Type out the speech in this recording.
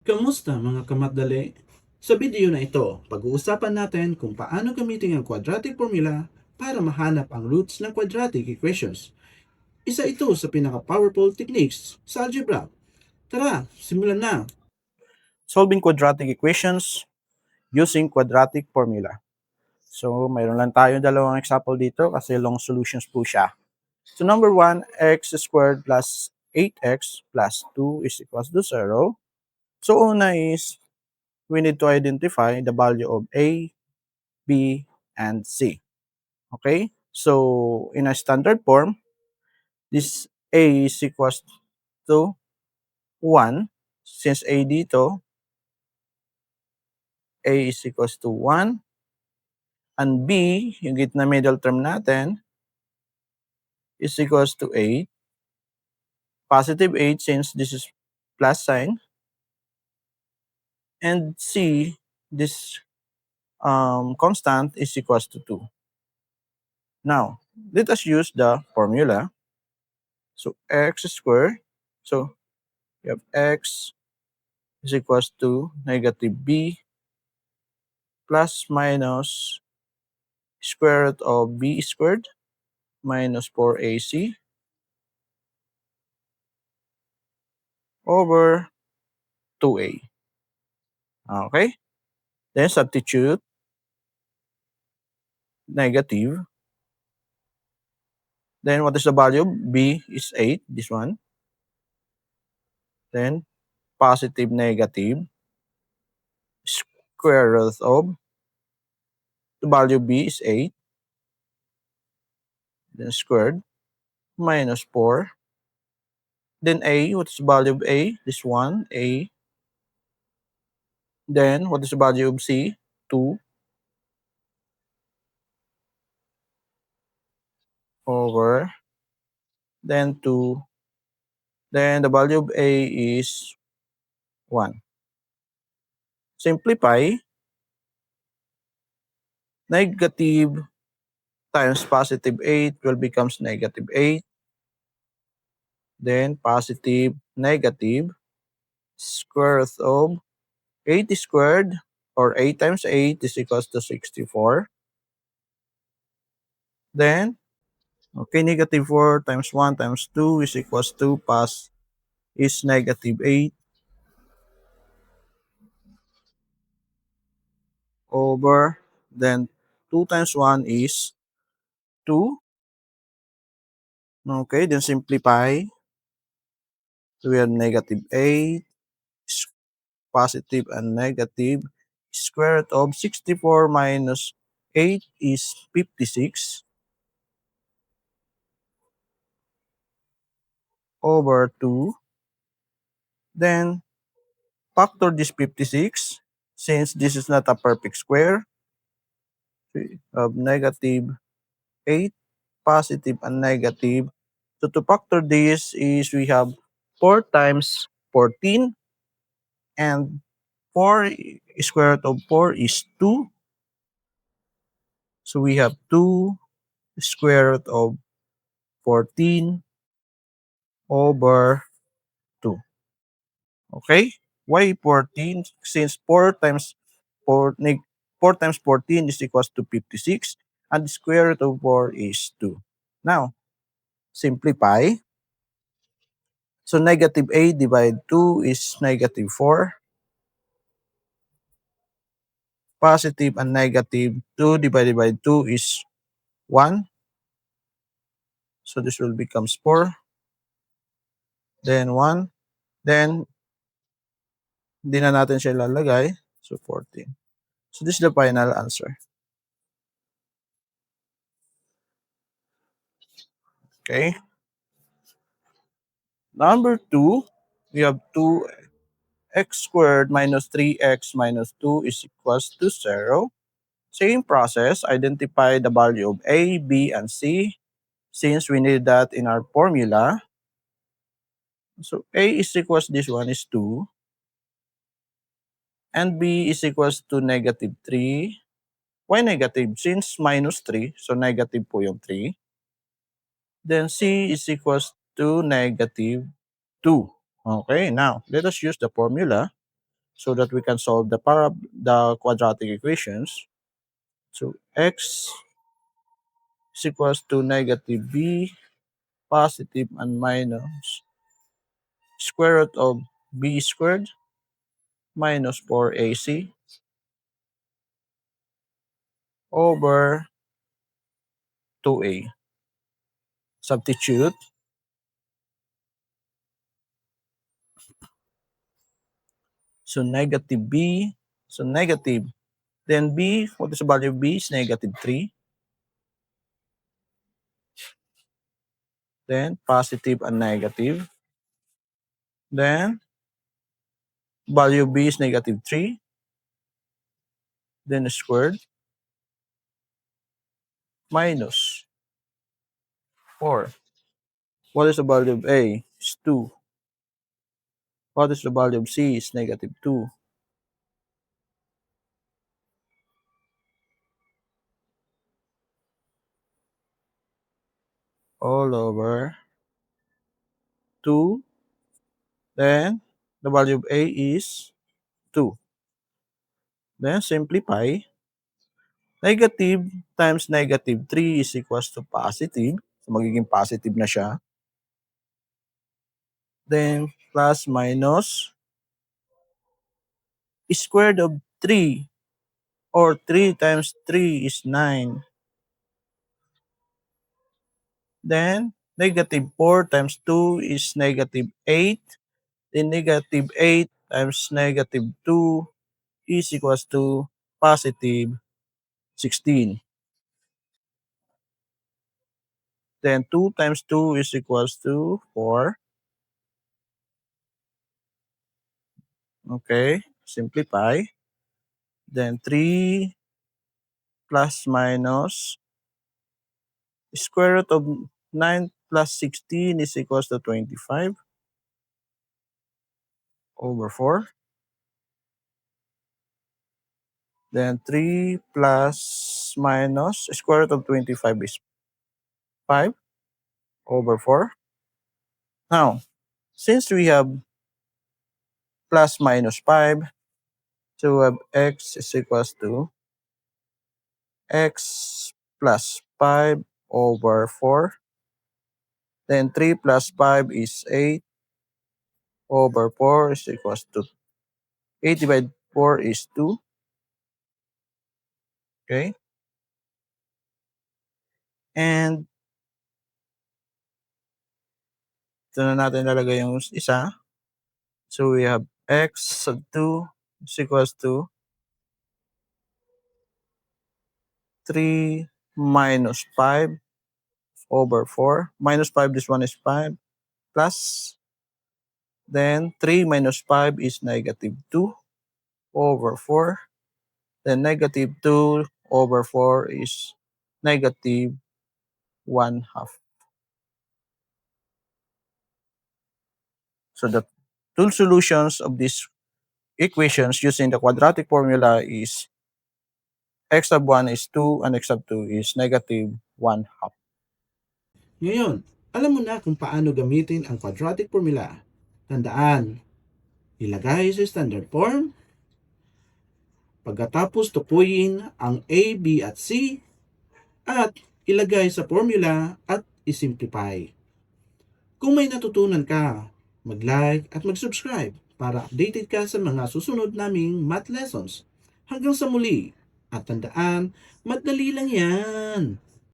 Kamusta mga kamatdali? Sa video na ito, pag-uusapan natin kung paano gamitin ang quadratic formula para mahanap ang roots ng quadratic equations. Isa ito sa pinaka-powerful techniques sa algebra. Tara, simulan na! solving quadratic equations using quadratic formula. So, mayroon lang tayo dalawang example dito kasi long solutions po siya. So, number 1, x squared plus 8x plus 2 is equals to 0. So, una is we need to identify the value of a, b, and c. Okay? So, in a standard form, this a is equals to 1 since a dito A is equals to 1. And B, yung gitna middle term natin, is equals to 8. Positive 8 since this is plus sign. And C, this um, constant is equals to 2. Now, let us use the formula. So x squared, so you have x is equals to negative b plus minus square root of b squared minus 4ac over 2a. Okay? Then substitute negative. Then what is the value? b is 8, this one. Then positive negative square root of the value b is 8. Then squared minus 4. Then a, what is the value of a? This one, a. Then what is the value of c? 2 over. Then 2 then the value of a is 1 simplify. Negative times positive 8 will becomes negative 8 then positive negative square root of 8 squared or 8 times 8 is equals to 64 then Okay, negative 4 times 1 times 2 is equals to plus is negative 8 over then 2 times 1 is 2. Okay, then simplify. So we have negative 8 positive and negative square root of 64 minus 8 is 56 over 2. Then factor this 56 since this is not a perfect square. of negative 8, positive and negative. So to factor this is we have 4 times 14 and 4 square root of 4 is 2. So we have 2 square root of 14 over 2. Okay? Why 14? Since 4 times 4, 4 times 14 is equals to 56 and the square root of 4 is 2. Now, simplify. So negative 8 divided 2 is negative 4. Positive and negative 2 divided by 2 is 1. So this will becomes 4. Then 1. Then, hindi na natin siya ilalagay. So 14. So this is the final answer. Okay. Number 2, we have 2x squared minus 3x minus 2 is equals to 0. Same process, identify the value of a, b, and c since we need that in our formula. So a is equals this one is 2 and b is equals to negative 3. Why negative? Since minus 3, so negative po yung 3. Then c is equals to negative 2. Okay, now let us use the formula. so that we can solve the para the quadratic equations. So x is equals to negative b positive and minus square root of b squared minus 4ac over 2a. Substitute. So negative b, so negative. Then b, what is the value of b? Is negative 3. Then positive and negative. Then value of b is negative 3. Then squared minus 4. What is the value of a? Is 2. What is the value of c? Is negative 2. All over 2. Then the value of a is 2. Then simplify. Negative times negative 3 is equals to positive. So magiging positive na siya. Then plus minus squared of 3 or 3 times 3 is 9. Then negative 4 times 2 is negative 8. Then negative 8 times negative 2 is equals to positive 16. Then 2 times 2 is equals to 4. Okay, simplify. Then 3 plus minus square root of 9 plus 16 is equals to 25 over 4. Then 3 plus minus square root of 25 is 5 over 4. Now, since we have plus minus 5, so we have x is equals to x plus 5 over 4. Then 3 plus 5 is 8 over 4 is equals to 8 divided 4 is 2. Okay. And ito na natin lalagay yung isa. So we have x sub 2 is equals to 3 minus 5 over 4. Minus 5, this one is 5. Plus, then 3 minus 5 is negative 2 over 4. Then negative 2 over 4 is negative 1 half. So the two solutions of these equations using the quadratic formula is x sub 1 is 2 and x sub 2 is negative 1 half. Ngayon, alam mo na kung paano gamitin ang quadratic formula. Tandaan, ilagay sa standard form, pagkatapos tukuyin ang A, B at C, at ilagay sa formula at isimplify. Kung may natutunan ka, mag-like at mag-subscribe para updated ka sa mga susunod naming math lessons. Hanggang sa muli, at tandaan, madali lang yan.